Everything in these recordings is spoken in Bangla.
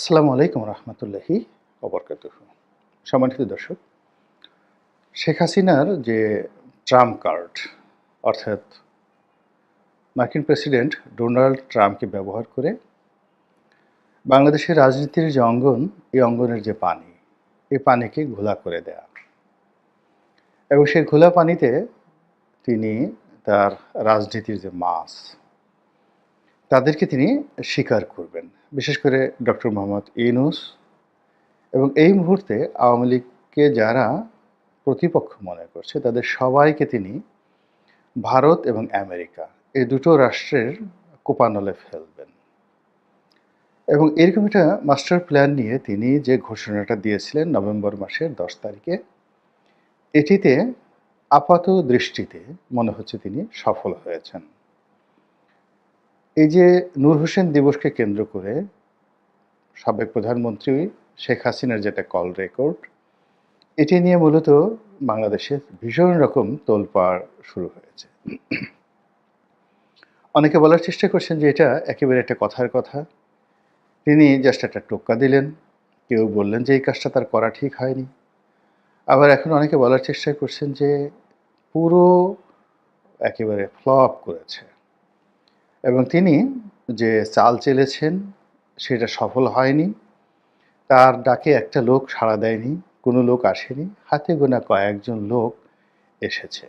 আসসালামু আলাইকুম রহমতুল্লাহি অবরকাত সম্মানিত দর্শক, শেখ হাসিনার যে ট্রাম্প কার্ড, অর্থাৎ মার্কিন প্রেসিডেন্ট ডোনাল্ড ট্রাম্পকে ব্যবহার করে বাংলাদেশের রাজনীতির যে অঙ্গন, এই অঙ্গনের যে পানি এই পানিকে ঘোলা করে দেয়া। এবং সেই ঘোলা পানিতে তিনি তার রাজনীতির যে মাছ তাদেরকে তিনি স্বীকার করবেন। বিশেষ করে ডক্টর মোহাম্মদ ইউনুস এবং এই মুহূর্তে আওয়ামী লীগকে যারা প্রতিপক্ষ মনে করছে, তাদের সবাইকে তিনি ভারত এবং আমেরিকা এই দুটো রাষ্ট্রের কোপানলে ফেলবেন। এবং এরকম একটা মাস্টার প্ল্যান নিয়ে তিনি যে ঘোষণাটা দিয়েছিলেন নভেম্বর মাসের দশ তারিখে, এটিতে আপাত দৃষ্টিতে মনে হচ্ছে তিনি সফল হয়েছেন। এই যে নূর হোসেন দিবসকে কেন্দ্র করে সাবেক প্রধানমন্ত্রী শেখ হাসিনার যেটা কল রেকর্ড, এটি নিয়ে মূলত বাংলাদেশে ভীষণ রকম তোলপাড় শুরু হয়েছে। অনেকে বলার চেষ্টা করছেন যে এটা একেবারে একটা কথার কথা। তিনি জাস্ট একটা টোক্কা দিলেন, কেউ বললেন যে এই কাজটা তার করা ঠিক হয়নি। আবার এখন অনেকে বলার চেষ্টা করছেন যে পুরো একেবারে ফ্লপ করেছে। এবং তিনি যে চাল চেলেছেন, সেটা সফল হয়নি। তার ডাকে একটা লোক সাড়া দেয়নি, কোনো লোক আসেনি, হাতে গোনা কয়েকজন লোক এসেছে।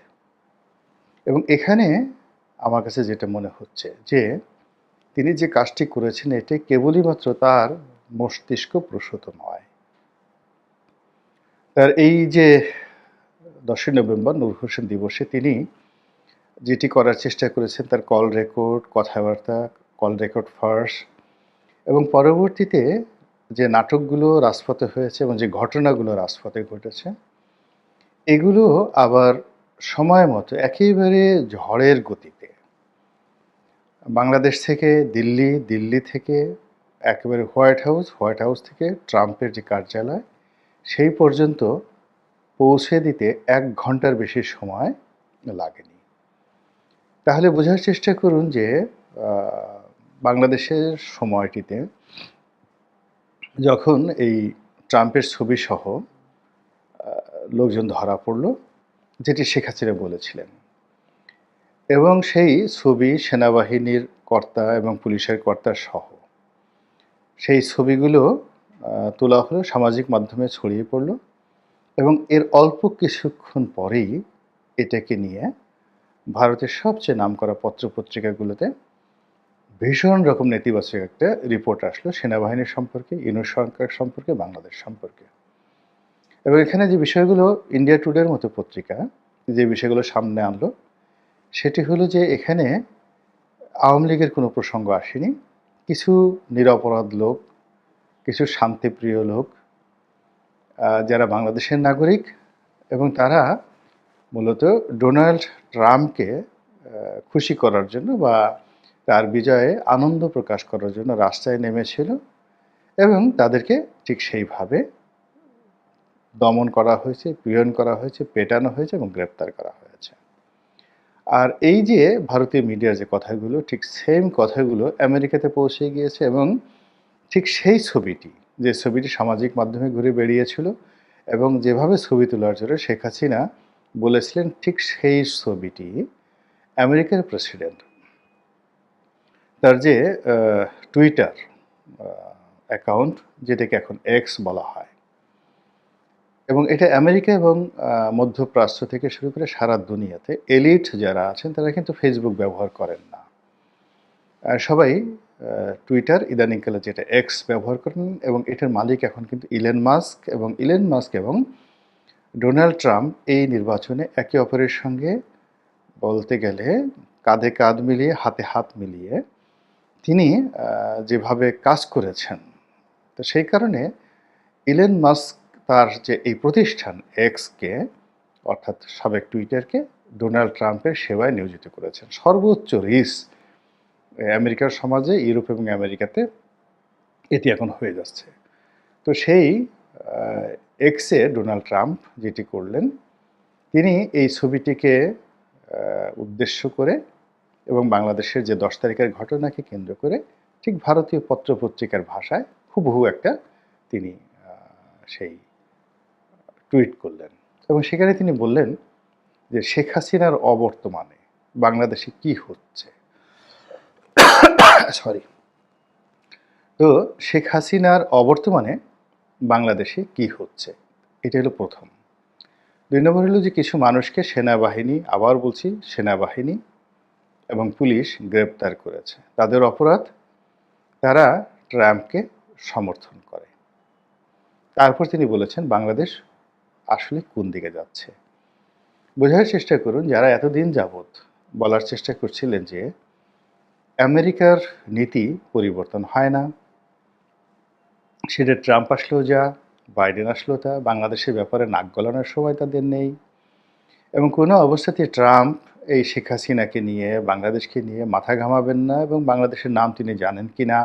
এবং এখানে আমার কাছে যেটা মনে হচ্ছে যে, তিনি যে কাজটি করেছেন, এটি কেবলই মাত্র তার মস্তিষ্ক প্রসূত নয়। তার এই যে দশই নভেম্বর নূর হোসেন দিবসে তিনি যেটি করার চেষ্টা করেছেন তার কল রেকর্ড কথাবার্তা কল রেকর্ড ফার্স্ট এবং পরবর্তীতে যে নাটকগুলো রাজপথে হয়েছে এবং যে ঘটনাগুলো রাজপথে ঘটেছে, এগুলো আবার সময় মতো একেবারে ঝড়ের গতিতে। বাংলাদেশ থেকে দিল্লি দিল্লি থেকে একেবারে হোয়াইট হাউস হোয়াইট হাউস থেকে ট্রাম্পের যে কার্যালয়, সেই পর্যন্ত পৌঁছে দিতে এক ঘণ্টার বেশি সময় লাগেনি। তাহলে বোঝার চেষ্টা করুন যে বাংলাদেশের সময়টিতে যখন এই ট্রাম্পের ছবি সহ লোকজন ধরা পড়ল, যেটি শেখ হাসিনা বলেছিলেন। এবং সেই ছবি সেনাবাহিনীর কর্তা এবং পুলিশের কর্তা সহ। সেই ছবিগুলো তোলা হলো সামাজিক মাধ্যমে ছড়িয়ে পড়ল এবং এর অল্প কিছুক্ষণ পরেই এটাকে নিয়ে ভারতের সবচেয়ে নামকরা পত্রপত্রিকাগুলোতে ভীষণ রকম নেতিবাচক একটা রিপোর্ট আসলো, সেনাবাহিনীর সম্পর্কে, ইউনুস সরকার সম্পর্কে, বাংলাদেশ সম্পর্কে। এবং এখানে যে বিষয়গুলো ইন্ডিয়া টুডের মতো পত্রিকা, যে বিষয়গুলো সামনে আনলো, সেটি হলো যে এখানে আওয়ামী লীগের কোনো প্রসঙ্গ আসেনি। কিছু নিরপরাধ লোক, কিছু শান্তিপ্রিয় লোক যারা বাংলাদেশের নাগরিক এবং তারা মূলত ডোনাল্ড ট্রাম্পকে খুশি করার জন্য বা তার বিজয়ে আনন্দ প্রকাশ করার জন্য রাস্তায় নেমেছিল এবং তাদেরকে ঠিক সেইভাবে দমন করা হয়েছে, পীড়ন করা হয়েছে, পেটানো হয়েছে এবং গ্রেপ্তার করা হয়েছে। আর এই যে ভারতীয় মিডিয়ার যে কথাগুলো, ঠিক সেম কথাগুলো আমেরিকাতে পৌঁছে গিয়েছে এবং ঠিক সেই ছবিটি, যে ছবিটি সামাজিক মাধ্যমে ঘুরে বেরিয়েছিল এবং যেভাবে ছবি তোলার জন্য শেখ হাসিনা বলেছিলেন, ঠিক সেই ছবিটি আমেরিকার প্রেসিডেন্ট তার যে টুইটার অ্যাকাউন্ট, যেটাকে এখন এক্স বলা হয়। এবং এটা আমেরিকা এবং মধ্যপ্রাচ্য থেকে শুরু করে সারা দুনিয়াতে এলিট যারা আছেন, তারা কিন্তু ফেসবুক ব্যবহার করেন না। সবাই টুইটার ইদানিংকালে যেটা এক্স ব্যবহার করেন, এবং এটার মালিক এখন কিন্তু ইলেন মাস্ক এবং ইলেন মাস্ক এবং ডোনাল্ড ট্রাম্প এই নির্বাচনে একে অপরের সঙ্গে বলতে গেলে কাঁধে কাঁধ মিলিয়ে, হাতে হাত মিলিয়ে তিনি যেভাবে কাজ করেছেন, তো সেই কারণে ইলেন মাস্ক তার যে এই প্রতিষ্ঠান এক্সকে, অর্থাৎ সাবেক টুইটারকে, ডোনাল্ড ট্রাম্পের সেবায় নিয়োজিত করেছেন। সর্বোচ্চ রিস আমেরিকার সমাজে, ইউরোপ এবং আমেরিকাতে এটি এখন হয়ে যাচ্ছে। তো সেই এক্সে ডোনাল্ড ট্রাম্প যেটি করলেন, তিনি এই ছবিটিকে উদ্দেশ্য করে এবং বাংলাদেশের যে দশ তারিখের ঘটনাকে কেন্দ্র করে ঠিক ভারতীয় পত্রপত্রিকার ভাষায় হুবহু একটা তিনি সেই, টুইট করলেন। এবং সেখানে তিনি বললেন যে শেখ হাসিনার অবর্তমানে বাংলাদেশে কি হচ্ছে? সরি তো শেখ হাসিনার অবর্তমানে বাংলাদেশে কি হচ্ছে? এটা হলো প্রথম। দুই নম্বর হলো যে কিছু মানুষকে সেনাবাহিনী, আবার বলছি সেনাবাহিনী এবং পুলিশ গ্রেপ্তার করেছে। তাদের অপরাধ? তারা ট্রাম্পকে সমর্থন করে। তারপর তিনি বলেছেন, বাংলাদেশ আসলে কোন দিকে যাচ্ছে? বোঝার চেষ্টা করুন, যারা এতদিন যাবৎ বলার চেষ্টা করছিলেন যে আমেরিকার নীতি পরিবর্তন হয় না সেটা ট্রাম্প আসলেও যা, বাইডেন আসলেও তা, বাংলাদেশের ব্যাপারে নাক গলানোর সময় তাদের নেই। এবং কোনো অবস্থাতে ট্রাম্প এই শেখ হাসিনাকে নিয়ে, বাংলাদেশকে নিয়ে মাথা ঘামাবেন না এবং বাংলাদেশের নাম তিনি জানেন কি না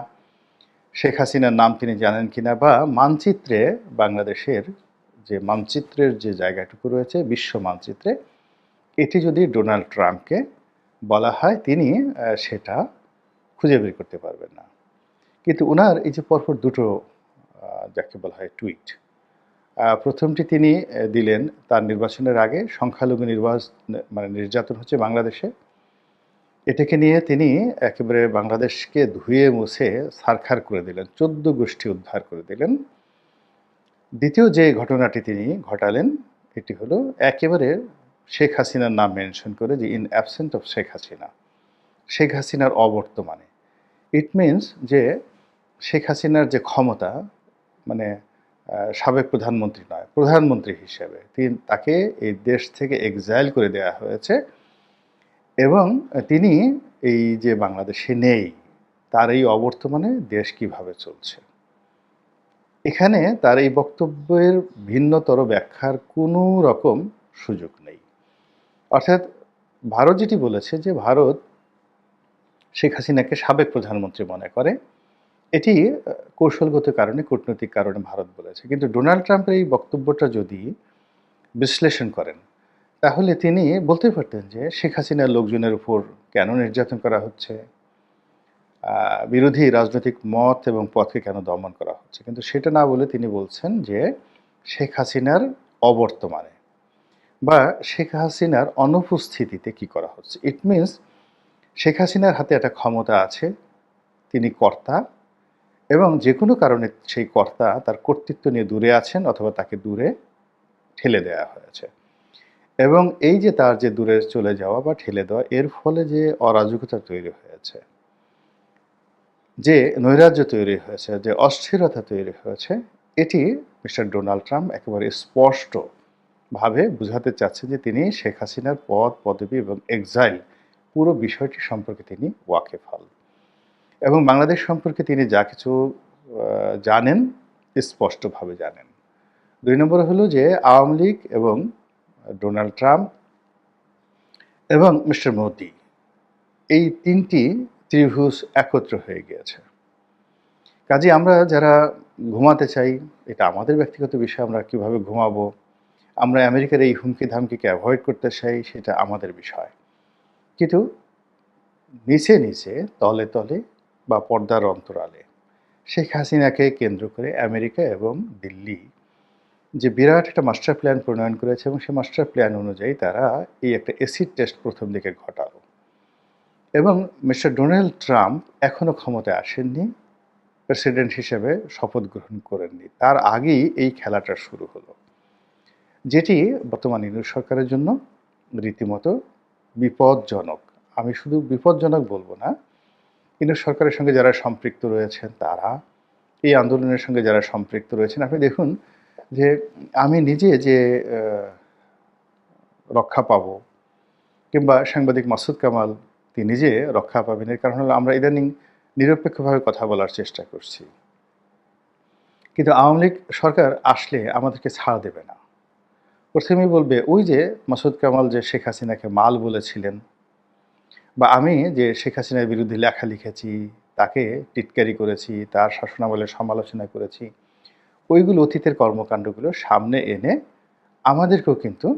শেখ হাসিনার নাম তিনি জানেন কি না বা মানচিত্রে বাংলাদেশের যে মানচিত্রের যে জায়গাটুকু রয়েছে, বিশ্ব মানচিত্রে, এটি যদি ডোনাল্ড ট্রাম্পকে বলা হয়, তিনি সেটা খুঁজে বের করতে পারবেন না। কিন্তু ওনার এই যে পরপর দুটো যাকে বলা হয় টুইট প্রথমটি তিনি দিলেন, তার নির্বাচনের আগে সংখ্যালঘু নির্বাচন মানে নির্যাতন হচ্ছে বাংলাদেশে। এটাকে নিয়ে তিনি একেবারে বাংলাদেশকে ধুয়ে মুছে সারখার করে দিলেন, চোদ্দ গোষ্ঠী উদ্ধার করে দিলেন। দ্বিতীয় যে ঘটনাটি তিনি ঘটালেন, এটি হলো একেবারে শেখ হাসিনার নাম মেনশন করে যে in absent of Sheikh Hasina. Sheikh হাসিনার অবর্তমানে। ইট মিনস যে, শেখ হাসিনার যে ক্ষমতা মানে সাবেক প্রধানমন্ত্রী নয়, প্রধানমন্ত্রী হিসেবে। তিনি, তাকে এই দেশ থেকে এক্সাইল করে দেওয়া হয়েছে এবং তিনি এই যে বাংলাদেশে নেই, তার এই অবর্তমানে দেশ কীভাবে চলছে? এখানে তার এই বক্তব্যের ভিন্নতর ব্যাখ্যার কোনো রকম সুযোগ নেই। অর্থাৎ ভারত যেটি বলেছে যে, ভারত শেখ হাসিনাকে সাবেক প্রধানমন্ত্রী মনে করে এটি কৌশলগত কারণে, কূটনৈতিক কারণে ভারত বলেছে। কিন্তু ডোনাল্ড ট্রাম্পের এই বক্তব্যটা যদি বিশ্লেষণ করেন, তাহলে তিনি বলতে পারতেন যে শেখ হাসিনার লোকজনের উপর কেন নির্যাতন করা হচ্ছে বিরোধী রাজনৈতিক মত এবং পথকে কেন দমন করা হচ্ছে। কিন্তু সেটা না বলে তিনি বলছেন যে শেখ হাসিনার অবর্তমানে বা শেখ হাসিনার অনুপস্থিতিতে কি করা হচ্ছে। ইট মিনস শেখ হাসিনার হাতে একটা ক্ষমতা আছে, তিনি কর্তা এবং যে কোনো কারণে সেই কর্তা তার কর্তৃত্ব নিয়ে দূরে আছেন অথবা তাকে দূরে ঠেলে দেওয়া হয়েছে। এবং এই যে তার যে দূরে চলে যাওয়া বা ঠেলে দেওয়া, এর ফলে যে অরাজকতা তৈরি হয়েছে, যে নৈরাজ্য তৈরি হয়েছে, যে অস্থিরতা তৈরি হয়েছে, এটি মিস্টার ডোনাল্ড ট্রাম্প একেবারে স্পষ্টভাবে বোঝাতে চাচ্ছে যে তিনি শেখ হাসিনার পদ, পদবি এবং এক্সাইল পুরো বিষয়টি সম্পর্কে তিনি ওয়াকেফাল এবং বাংলাদেশ সম্পর্কে তিনি যা কিছু জানেন, স্পষ্টভাবে জানেন। দুই নম্বর হলো যে আওয়ামী লীগ এবং ডোনাল্ড ট্রাম্প এবং মিস্টার মোদি, এই তিনটি ত্রিভুজ একত্র হয়ে গিয়েছে। কাজে আমরা যারা ঘুমাতে চাই, এটা আমাদের ব্যক্তিগত বিষয়, আমরা কীভাবে ঘুমাবো, আমরা আমেরিকার এই হুমকি ধামকিকে অ্যাভয়েড করতে চাই, সেটা আমাদের বিষয়। কিন্তু নিচে নিচে, তলে তলে বা পর্দার অন্তরালে। শেখ হাসিনাকে কেন্দ্র করে আমেরিকা এবং দিল্লি যে বিরাট একটা মাস্টার প্ল্যান প্রণয়ন করেছে এবং সেই মাস্টার প্ল্যান অনুযায়ী তারা এই একটা এসিড টেস্ট প্রথম দিকে ঘটালো। এবং মিস্টার ডোনাল্ড ট্রাম্প এখনও ক্ষমতায় আসেননি, প্রেসিডেন্ট হিসেবে শপথ গ্রহণ করেননি। তার আগেই এই খেলাটা শুরু হলো। যেটি বর্তমান ইউনিট সরকারের জন্য রীতিমতো বিপজ্জনক। আমি শুধু বিপজ্জনক বলব না কিন্তু সরকারের সঙ্গে যারা সম্পৃক্ত রয়েছেন, তারা এই আন্দোলনের সঙ্গে যারা সম্পৃক্ত রয়েছেন, আপনি দেখুন যে আমি নিজে যে রক্ষা পাবো কিংবা সাংবাদিক মাসুদ কামাল, তিনি যে রক্ষা পাবেন, এর কারণ হলো আমরা ইদানিং নিরপেক্ষভাবে কথা বলার চেষ্টা করছি। কিন্তু আওয়ামী লীগ সরকার আসলে আমাদেরকে ছাড় দেবে না। প্রথমেই বলবে, ওই যে মাসুদ কামাল যে শেখ হাসিনাকে মাল বলেছিলেন বা আমি যে শেখ হাসিনার বিরুদ্ধে লেখা লিখেছি, তাকে টিটকারি করেছি, তার শাসনামলের সমালোচনা করেছি, ওইগুলো অতীতের কর্মকাণ্ডগুলো সামনে এনে আমাদেরকেও কিন্তু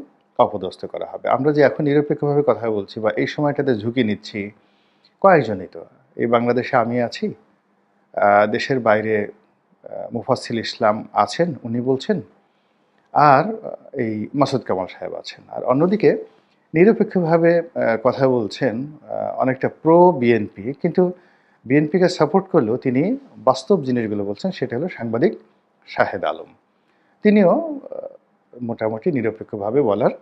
অপদস্থ করা হবে। আমরা যে এখন নিরপেক্ষভাবে কথা বলছি বা এই সময়টাতে ঝুঁকি নিচ্ছি, কয়েকজনই তো। এই বাংলাদেশে আমি আছি দেশের বাইরে মুফাসিল ইসলাম আছেন, উনি বলছেন, আর এই মাসুদ কামাল সাহেব আছেন। আর অন্যদিকে নিরপেক্ষভাবে কথা বলছেন অনেকটা প্রো বিএনপি কিন্তু বিএনপিকে সাপোর্ট করলেও তিনি বাস্তব জিনিসগুলো বলছেন, সেটা হলো সাংবাদিক শাহেদ আলম। তিনিও মোটামুটি নিরপেক্ষভাবে বলার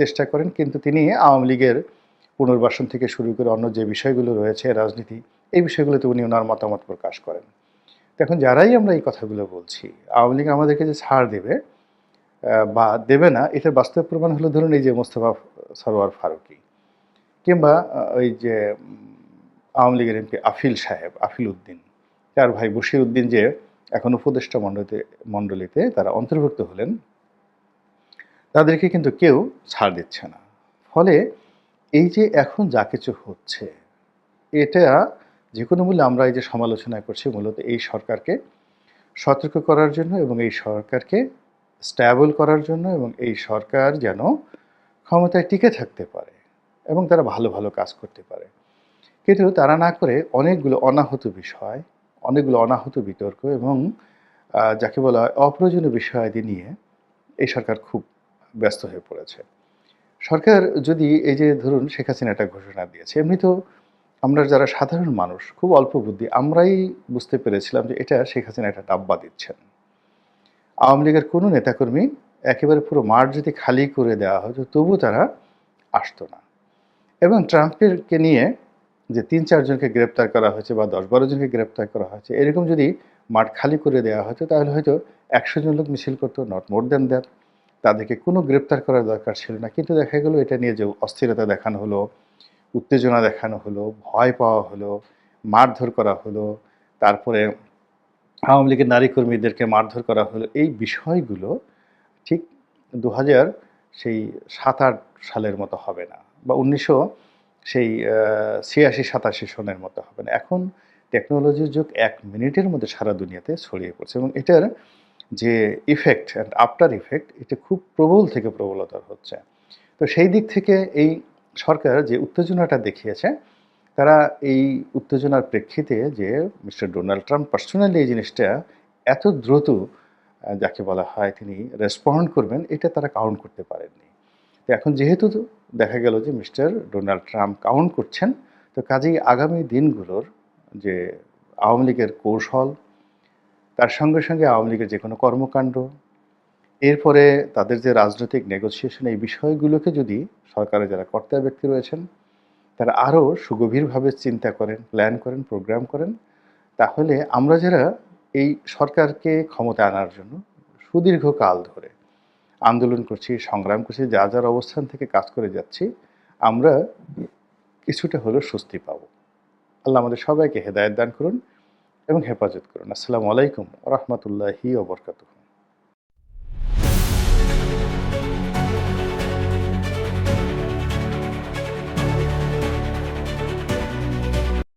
চেষ্টা করেন, কিন্তু তিনি আওয়ামী লীগের পুনর্বাসন থেকে শুরু করে অন্য যে বিষয়গুলো রয়েছে, রাজনীতি, এই বিষয়গুলোতে উনি ওনার মতামত প্রকাশ করেন। এখন যারাই আমরা এই কথাগুলো বলছি, আওয়ামী লীগ আমাদেরকে যে ছাড় দেবে বা দেবে না, এটার বাস্তব প্রমাণ হলো ধরুন এই যে মোস্তফা সরোয়ার ফারুকি কিংবা ওই যে আওয়ামী লীগের এমপি আফিল সাহেব, আফিল উদ্দিন। তার ভাই বশির উদ্দিন যে এখন উপদেষ্টা মণ্ডলীতে মণ্ডলীতে তারা অন্তর্ভুক্ত হলেন, তাদেরকে কিন্তু কেউ ছাড় দিচ্ছে না। ফলে এই যে এখন যা কিছু হচ্ছে, এটা যে কোনো মূল্যে আমরা এই যে সমালোচনা করছি, মূলত এই সরকারকে সতর্ক করার জন্য এবং এই সরকারকে স্ট্যাবল করার জন্য এবং এই সরকার যেন ক্ষমতায় টিকে থাকতে পারে এবং তারা ভালো ভালো কাজ করতে পারে। কিন্তু তারা না করে অনেকগুলো অনাহত বিষয়, অনেকগুলো অনাহত বিতর্ক এবং যাকে বলা হয় অপ্রয়োজনীয় বিষয়াদি নিয়ে এই সরকার খুব ব্যস্ত হয়ে পড়েছে। সরকার যদি এই যে ধরুন শেখ হাসিনা একটা ঘোষণা দিয়েছে, এমনি তো আমরা যারা সাধারণ মানুষ, খুব অল্প বুদ্ধি, আমরাই বুঝতে পেরেছিলাম যে এটা শেখ হাসিনা একটা ডাব্বা দিচ্ছেন। আওয়ামী লীগের কোনো নেতাকর্মী একেবারে পুরো মাঠ যদি খালি করে দেওয়া হতো, তবু তারা আসতো না। এবং ট্রাম্পেরকে নিয়ে যে তিন চারজনকে গ্রেপ্তার করা হয়েছে বা দশ বারো জনকে গ্রেপ্তার করা হয়েছে, এরকম যদি মাঠ খালি করে দেওয়া হতো, তাহলে হয়তো একশো জন লোক মিছিল করতো নট মোর দ্যান দ্যাট তাদেরকে কোনো গ্রেপ্তার করার দরকার ছিল না। কিন্তু দেখা গেলো এটা নিয়ে যে অস্থিরতা দেখানো হলো, উত্তেজনা দেখানো হলো, ভয় পাওয়া হলো, মারধর করা হলো, তারপরে আওয়ামী লীগের নারী কর্মীদেরকে মারধর করা হলো। এই বিষয়গুলো ঠিক দু হাজার সেই সাত আট সালের মতো হবে না বা উনিশশো সেই ছিয়াশি, সাতাশি সনের মতো হবে না। এখন টেকনোলজির যুগ এক মিনিটের মধ্যে সারা দুনিয়াতে ছড়িয়ে পড়ছে এবং এটার যে ইফেক্ট অ্যান্ড আফটার ইফেক্ট এটা খুব প্রবল থেকে প্রবলতর হচ্ছে। তো সেই দিক থেকে এই সরকার যে উত্তেজনাটা দেখিয়েছে তারা এই উত্তেজনার প্রেক্ষিতে যে মিস্টার ডোনাল্ড ট্রাম্প পার্সোনালি এই জিনিসটা এত দ্রুত যাকে বলা হয় তিনি রেসপন্ড করবেন, এটা তারা কাউন্ট করতে পারেননি। তো এখন যেহেতু দেখা গেল যে মিস্টার ডোনাল্ড ট্রাম্প কাউন্ট করছেন, তো কাজেই আগামী দিনগুলোর যে আওয়ামী লীগের কৌশল, তার সঙ্গে সঙ্গে আওয়ামী লীগের যে কোনো কর্মকাণ্ড, এরপরে তাদের যে রাজনৈতিক নেগোসিয়েশন এই বিষয়গুলোকে যদি সরকারের যারা কর্তা ব্যক্তি রয়েছেন তারা আরও সুগভীরভাবে চিন্তা করেন প্ল্যান করেন প্রোগ্রাম করেন। তাহলে আমরা যারা এই সরকারকে ক্ষমতা আনার জন্য সুদীর্ঘকাল ধরে আন্দোলন করছি, সংগ্রাম করছি, যা যার অবস্থান থেকে কাজ করে যাচ্ছি, আমরা কিছুটা হলেও স্বস্তি পাব। আল্লাহ আমাদের সবাইকে হেদায়ত দান করুন এবং হেফাজত করুন। আসসালামু আলাইকুম রহমতুল্লাহি ওবরকাতুহ